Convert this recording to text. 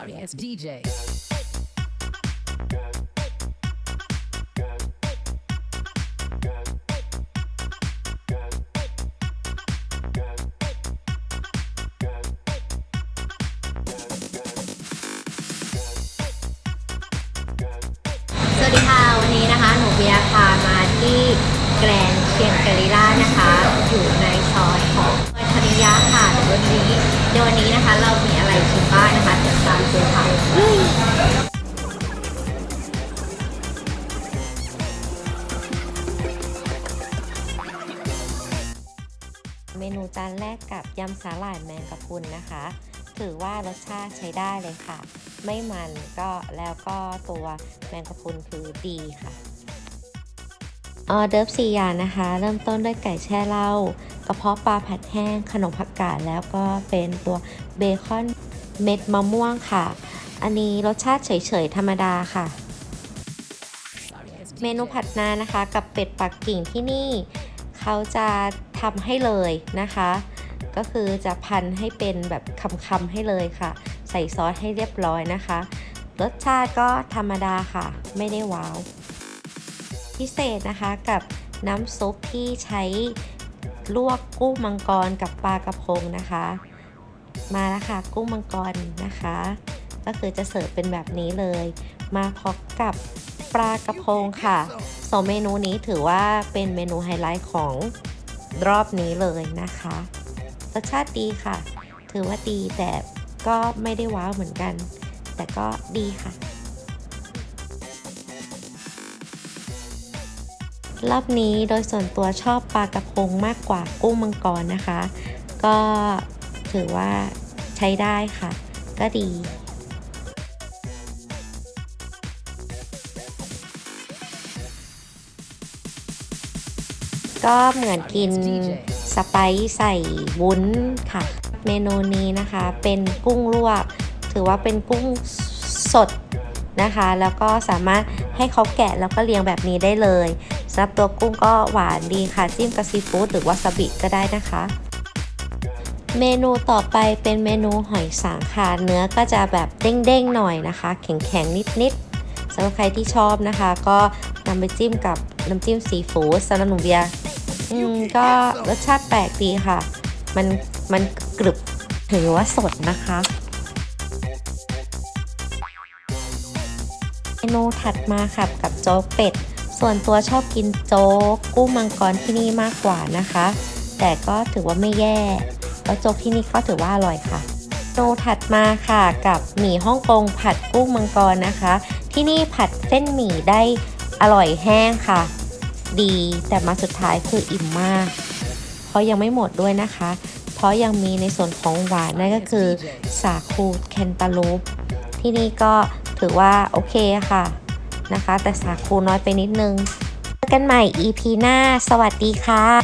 Sorry, it's DJ. สวัสดีค่ะวันนี้นะคะ หนูเบียร์พามาที่แกรนเชียงกรีล่านะคะ อยู่ในซอยของธนิยาค่ะเดี๋ยววันนี้เดี๋ยววันนี้นะคะ เรามีอะไรชิมบ้างนะคะ เมนูจานแรกกับยำสาหร่ายแมงกะพรุนนะคะ ถือว่ารสชาติใช้ได้เลยค่ะ ไม่มันก็แล้วก็ตัวแมงกะพรุนคือดีค่ะออเดิร์ฟสี่อย่างนะคะ เริ่มต้นด้วยไก่แช่เหล้ากระเพาะปลาผัดแห้ง ขนมผักกาดแล้วก็เป็นตัวเบคอนเม็ดมะม่วงค่ะ อันนี้รสชาติเฉยๆธรรมดาค่ะ เมนูผัดนานะคะ กับเป็ดปักกิ่งที่นี่ เขาจะ ทำให้เลยนะคะ ก็คือจะพันให้เป็นแบบคำๆให้เลยค่ะ ใส่ซอสให้เรียบร้อยนะคะ รสชาติก็ธรรมดาค่ะ ไม่ได้ว้าว พิเศษนะคะกับน้ำซุปที่ใช้ลวกกุ้งมังกรกับปลากระพงนะคะ มาแล้วค่ะกุ้งมังกรนะคะ ก็คือจะเสิร์ฟเป็นแบบนี้เลย มาพร้อมกับปลากระพงค่ะสองเมนูนี้ถือว่าเป็นเมนูไฮไลท์ของ รอบนี้เลยนะคะรสชาติดีค่ะ ถือว่าดีแต่ก็ไม่ได้ว้าวเหมือนกัน แต่ก็ดีค่ะ รอบนี้โดยส่วนตัวชอบปลากระพงมากกว่ากุ้งมังกรนะคะ ก็ถือว่าใช้ได้ค่ะ ก็ดี ก็เหมือนกินสไปซ์ใส่วุ้นค่ะ เมนูนี้นะคะเป็นกุ้งลวก ถือว่าเป็นกุ้งสดนะคะ แล้วก็สามารถให้เขาแกะแล้วก็เรียงแบบนี้ได้เลยสำหรับตัวกุ้งก็หวานดีค่ะ จิ้มกับซีฟู้ดหรือวาซาบิก็ได้นะคะ เมนูต่อไปเป็นเมนูหอยสังค่ะ เนื้อก็จะแบบเด้งๆหน่อยนะคะ แข็งๆนิดๆสำหรับใครที่ชอบนะคะ ก็นำไปจิ้มกับน้ำจิ้มซีฟู้ดสำหรับหนูเบียร์ อืมก็รสชาติแปลกดีค่ะ มันมันกรึบถือว่าสดนะคะเมนูถัดมาค่ะกับโจ๊กเป็ด ส่วนตัวชอบกินโจ๊กกุ้งมังกรที่นี่มากกว่านะคะ แต่ก็ถือว่าไม่แย่แล้วโจ๊กที่นี่ก็ถือว่าอร่อยค่ะเมนูถัดมาค่ะกับหมี่ฮ่องกงผัดกุ้งมังกรนะคะ ที่นี่ผัดเส้นหมี่ได้อร่อยแห้งค่ะ ดี แต่มาสุดท้ายคืออิ่มมาก เพราะยังไม่หมดด้วยนะคะ เพราะยังมีในส่วนของหวานนั่นก็คือ สาคูแคนตาลูป ที่นี่ก็ถือว่าโอเคค่ะนะคะ แต่สาคูน้อยไปนิดนึงเจอกันใหม่ EP หน้า สวัสดีค่ะ